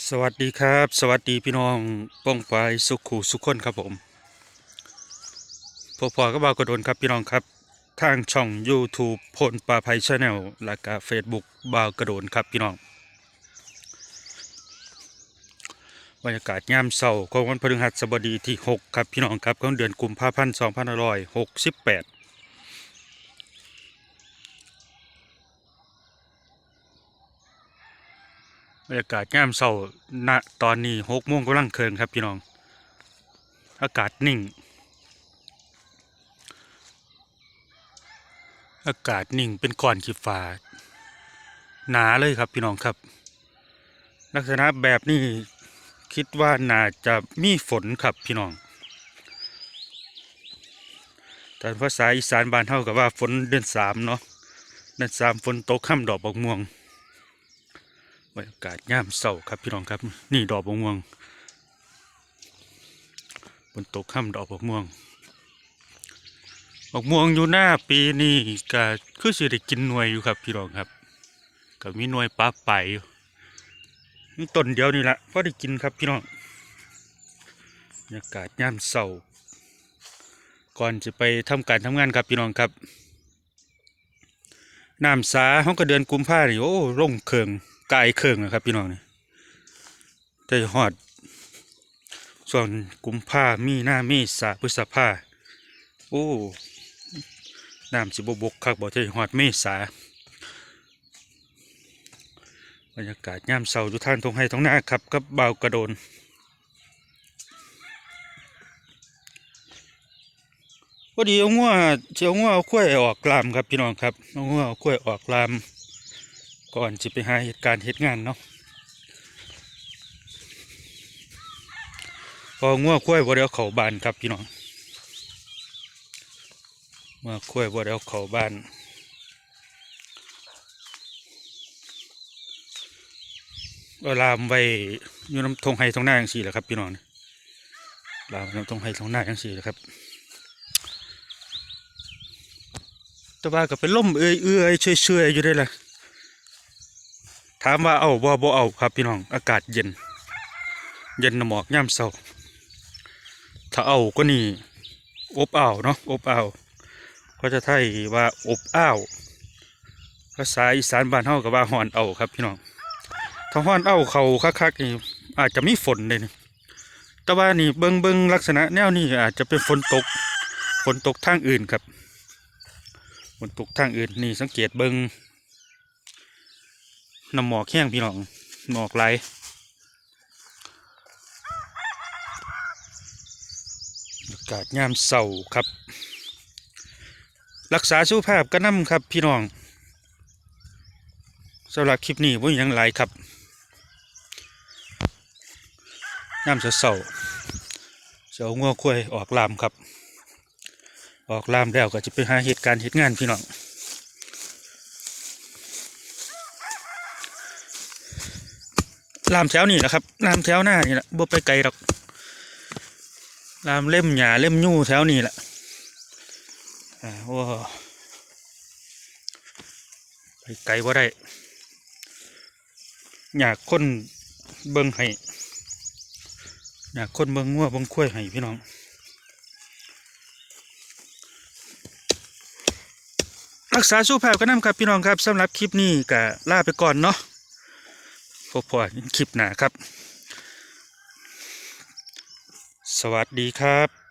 สวัสดีครับ สวัสดีพี่น้องป้องปายสุขูสุขคนครับผมพอพอก็บาวกระโดนครับพี่น้องครับทางช่อง YouTube พลปลาภัยชาแนลและก็ Facebook บาวกระโดนครับพี่น้องบรรยากาศยามเช้าของวันพฤหัสบดีที่ 6 ครับพี่น้องครับของเดือนกุมภาพันธ์2568 บรรยากาศยามเช้าณตอนนี้หกโมงกำลังเคิงครับพี่น้อง อากาศนิ่ง อากาศนิ่งเป็นก้อนขีฟ้าหนาเลยครับพี่น้องครับ ลักษณะแบบนี้คิดว่าน่าจะมีฝนครับพี่น้องแต่ภาษาอีสานบ้านเท่ากับว่าฝนเดือนสามเนาะเดือนสามฝนตกค่ำดอกบกม่วง บรรยากาศย่ามเศร้าครับพี่น้องครับ นี่ดอกบกม่วงบนตกค่ำดอกบกม่วงบกม่วงอยู่หน้าปีนี้ก็คือสิได้กินหน่วยอยู่ครับพี่น้องครับ ก็มีหน่วยปลาไปอยู่นี่ต้นเดียวนี่แหละพอได้กินครับพี่น้องบรรยากาศย่ามเศร้าก่อนจะไปทำการทำงานครับพี่น้องครับน้ำสาเขาก็เดือนกุมภาพันธ์นี่โอ้ร่งเคือง กายเครื่องนะครับพี่น้องนี่แต่หอด ส่วนกุมภามีหน้าเมษาพฤษภาโอ้น้ำสิบบกคักบอกจะหอดเมษาบรรยากาศย่ามเสาอยู่ท่านทงให้ทงหน้าครับกับเบากระโดน พอดีเอางัวเจียวงัวเอากล้วยออกกลามครับพี่น้องครับเอางัวเอากล้วยออกลาม ก่อนจะไปหาเหตุการณ์เหตุงานเนาะพอง่วคุ้วยบ่ได้เอาเขาบานครับพี่น้องเมื่อคุ้วยบ่ได้เอาเขาบานก็ลามไว้อยู่น้ำทงไห้ทงหน้าอย่างสี่แหละครับพี่น้องลามน้ำทงไห้ทงหน้าอย่างสี่แหละครับแต่ว่าก็เป็นล่มเอื้อยเอื้อยเชื่อยเชื่อยๆอยู่ได้แหละ ถามว่าเอาบ่บ่เอาครับพี่น้องอากาศเย็น เย็นหมอกย่ำเศร้าถ้าเอาก็นี่อบอ้าวเนาะอบอ้าวก็จะไทยว่าอบอ้าวภาษาอีสานบ้านเฮากับว่าฮ้อนเอาครับพี่น้องถ้าฮ้อนเอาเขาคักๆนี่อาจจะมีฝนเลยนี่แต่ว่านี่เบิงเบิงลักษณะแนวนี้อาจจะเป็นฝนตกฝนตกทางอื่นครับฝนตกทางอื่นนี่สังเกตเบิง น้ำหมอกแห้งพี่น้องหมอกไหลอากาศยามเสาครับ รักษาสุขภาพก็นำครับพี่น้องสำหรับคลิปนี้ผมยังหลายครับยามเสาเสางัวควยออกลามครับ ออกลามแล้วก็จะไปหาเหตุการณ์เหตุงานพี่น้อง ลามแถวนี่แหละครับลามแถวหน้านี่แหละบ่ไปไกลหรอกลามเล่มหญ้าเล่มยู่แถวนี่แหละอ่าโอ้ไปไกลว่าได้อยากคนเบิ่งให้อยากคนเบิ่งงัวเบิ่งคุ้ยให้พี่น้องรักษาสุขภาพกันนำครับพี่น้องครับสำหรับคลิปนี้ก็ลาไปก่อนเนาะ พบพอคลิปหน้าครับ สวัสดีครับ